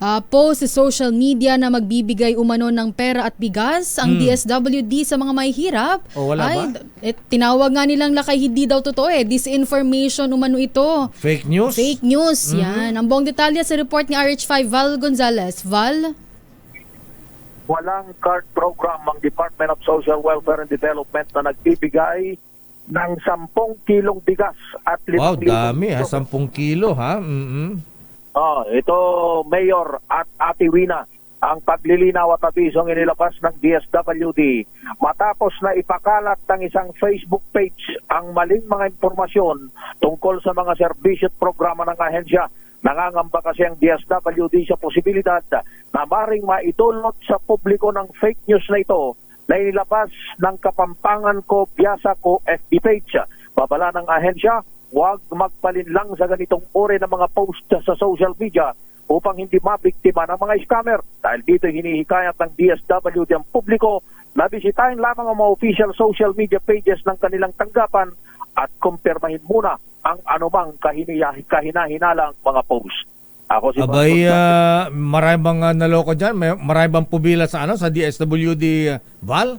ah, post sa social media na magbibigay umano ng pera at bigas ang DSWD sa mga mahihirap. Hmm. Oh, wala ba? eh, tinawag nga nilang lakay hindi daw totoo eh. Disinformation umano ito. Fake news? Fake news, Mm-hmm. yan. Ang buong detalye sa report ni RH5 Val Gonzalez. Val? walang card program ang Department of Social Welfare and Development na nagbibigay ng 10 kilong bigas at Wow, 5,000 dami ha. piso. 10 kilo ha. Mm-mm. Ah, ito, Mayor at Ate Wina, ang paglilinaw at abisong inilabas ng DSWD matapos na ipakalat ng isang Facebook page ang maling mga impormasyon tungkol sa mga serbisyo at programa ng ahensya. Nangangamba kasi ang DSWD sa posibilidad na maring maitulot sa publiko ng fake news na ito na inilabas ng Kapampangan ko, Biasa ko, FB page. Babala ng ahensya, huwag magpalinlang sa ganitong uri ng mga post sa social media upang hindi mabiktima ng mga scammer. Dahil dito hinihikayat ng DSWD ang publiko na bisitahin lamang ang mga official social media pages ng kanilang tanggapan at kumpirmahin muna ang anumang kahinahinalang mga post. Ako si Abay, uh, marami bang uh, naloko dyan? May, marami bang pubila sa ano sa DSWD uh, Val?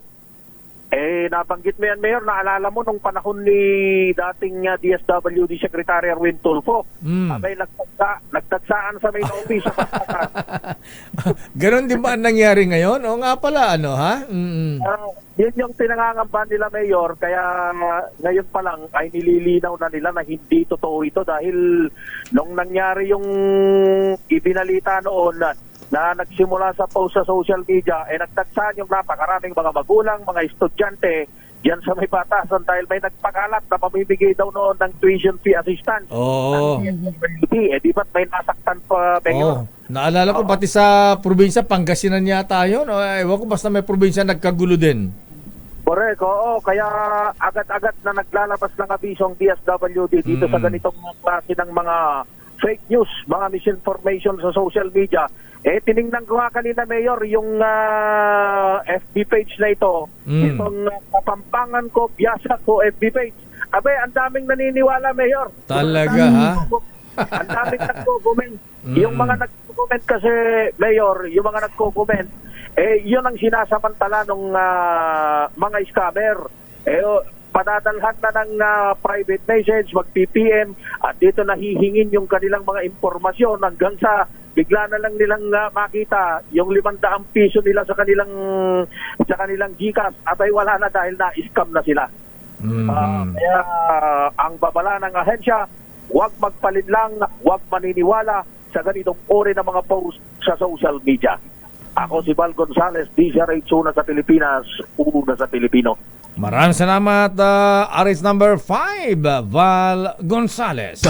Eh, nabanggit mo yan, Mayor, naalala mo nung panahon ni dating uh, DSWD Secretary Erwin Tulfo. Mm. Abay, nagtagsa, nagtagsaan sa main office sa Pastakan. Ganon din ba ang nangyari ngayon? O nga pala, ano ha? Mm-mm. Ah, yun yung pinangangamba nila, Mayor, kaya uh, ngayon pa lang ay nililinaw na nila na hindi totoo ito dahil nung nangyari yung ibinalita noon na, na nagsimula sa post sa social media, eh nagtagsaan yung napakaraming mga magulang, mga estudyante, Diyan sa may batasan dahil may nagpakalat na mamimigay daw noon ng tuition fee assistance. Oo. Eh, di ba't may nasaktan pa, Oh, Mayor? naalala ko pati sa probinsya Pangasinan yata 'yon. O, ewan ko basta may probinsya nagkagulo din. Correct, oo. Kaya agad-agad na naglalabas ng abisong DSWD dito sa Mm. ganitong klase ng mga fake news, mga misinformation sa social media. Eh, tiningnan ko nga kanina, Mayor, yung ah, FB page na ito. Mm. Itong uh, kapampangan ko, biyasa ko, FB page. Abe, ang daming naniniwala, Mayor. Talaga, ha? ang daming nagko-comment. Mm. Yung mga nagko-comment kasi, Mayor, yung mga nagko-comment, eh, yun ang sinasamantala ng mga scammer. Eh, oh, padadalhan na ng ah, private message, mag-PPM, at dito nahihingin yung kanilang mga impormasyon hanggang sa bigla na lang nilang ah, makita yung 500 piso nila sa kanilang sa kanilang GCash abay wala na dahil na-scam na sila. Mhm. Ah, kaya ah, ang babala ng ahensya, huwag magpalinlang, huwag maniniwala sa ganitong uri ng mga post sa social media. Ako si Val Gonzales, DZRH una sa Pilipinas, una sa Pilipino. Maraming salamat, uh, Aris number 5, Val Gonzales.